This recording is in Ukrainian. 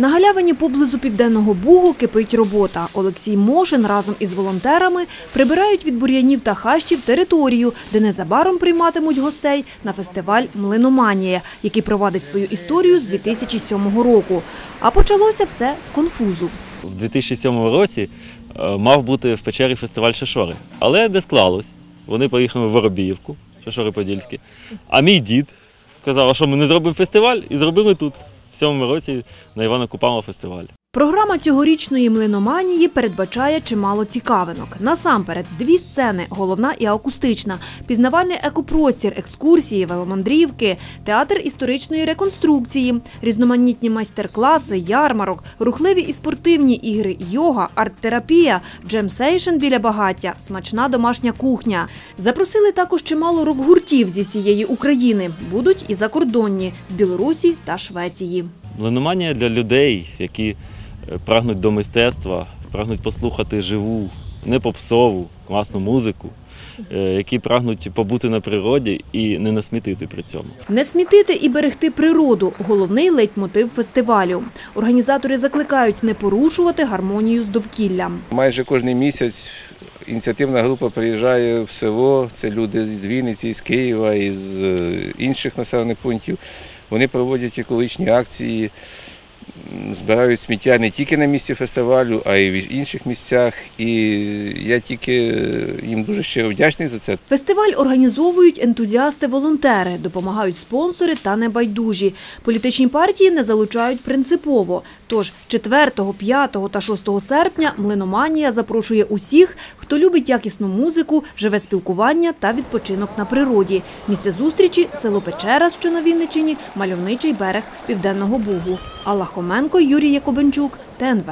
На галявині поблизу Південного Бугу кипить робота. Олексій Мошин разом із волонтерами прибирають від бур'янів та хащів територію, де незабаром прийматимуть гостей на фестиваль «Млиноманія», який провадить свою історію з 2007 року. А почалося все з конфузу. В 2007 році е, мав бути в печері фестиваль Шишори. Але не склалось. Вони поїхали в Воробіївку, Шишори Подільські. А мій дід сказав, що ми не зробимо фестиваль? І зробили тут, цьому році, на Івана Купала фестиваль. Програма цьогорічної млиноманії передбачає чимало цікавинок. Насамперед, дві сцени – головна і акустична, пізнавальний екопростір, екскурсії, веломандрівки, театр історичної реконструкції, різноманітні майстер-класи, ярмарок, рухливі і спортивні ігри, йога, арт-терапія, джем-сейшн біля багаття, смачна домашня кухня. Запросили також чимало рок-гуртів зі всієї України. Будуть і закордонні – з Білорусі та Швеції. Млиноманія для людей, які прагнуть до мистецтва, прагнуть послухати живу, не попсову, класну музику, е, які прагнуть побути на природі і не насмітити при цьому. Не смітити і берегти природу – головний лейтмотив фестивалю. Організатори закликають не порушувати гармонію з довкіллям. Майже кожен місяць ініціативна група приїжджає в село. Це люди з Вінниці, з Києва, із е, інших населених пунктів. Вони проводять екологічні акції, збирають сміття не тільки на місці фестивалю, а й в інших місцях. І я тільки е, їм дуже щиро вдячний за це. Фестиваль організовують ентузіасти-волонтери, допомагають спонсори та небайдужі. Політичні партії не залучають принципово. Тож 4, 5 та 6 серпня Млиноманія запрошує усіх, хто любить якісну музику, живе спілкування та відпочинок на природі. Місце зустрічі – село Печера, що на Вінниччині, мальовничий берег Південного Бугу. Алла Хоменко, Юрій Якубенчук, ТНВ.